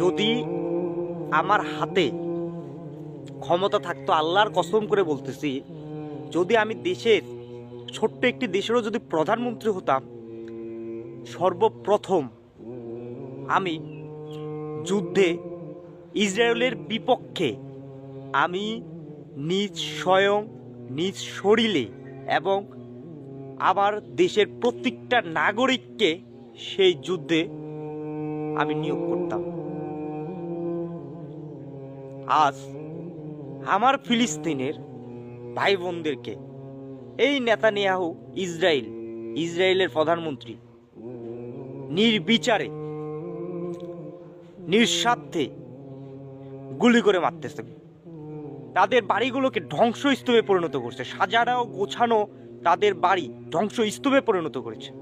যদি আমার হাতে ক্ষমতা থাকতো, আল্লাহর কসম করে বলতেছি, যদি আমি দেশের, ছোট্ট একটি দেশেরও যদি প্রধানমন্ত্রী হতাম, সর্বপ্রথম আমি যুদ্ধে ইসরায়েলের বিপক্ষে আমি নিজ স্বয়ং, নিজ শরীরে এবং আমার দেশের প্রত্যেকটা নাগরিককে সেই যুদ্ধে আমি নিয়োগ করতাম। আজ আমার ফিলিস্তিনের ভাই বোনদেরকে এই নেতানিয়াহু ইসরায়েল ইসরায়েলের প্রধানমন্ত্রী, নির্বিচারে, নিঃস্বার্থে গুলি করে মারতেছে। তাদের বাড়িগুলোকে ধ্বংসস্তূপে পরিণত করছে। সাজানো গোছানো তাদের বাড়ি ধ্বংসস্তূপে পরিণত করেছে।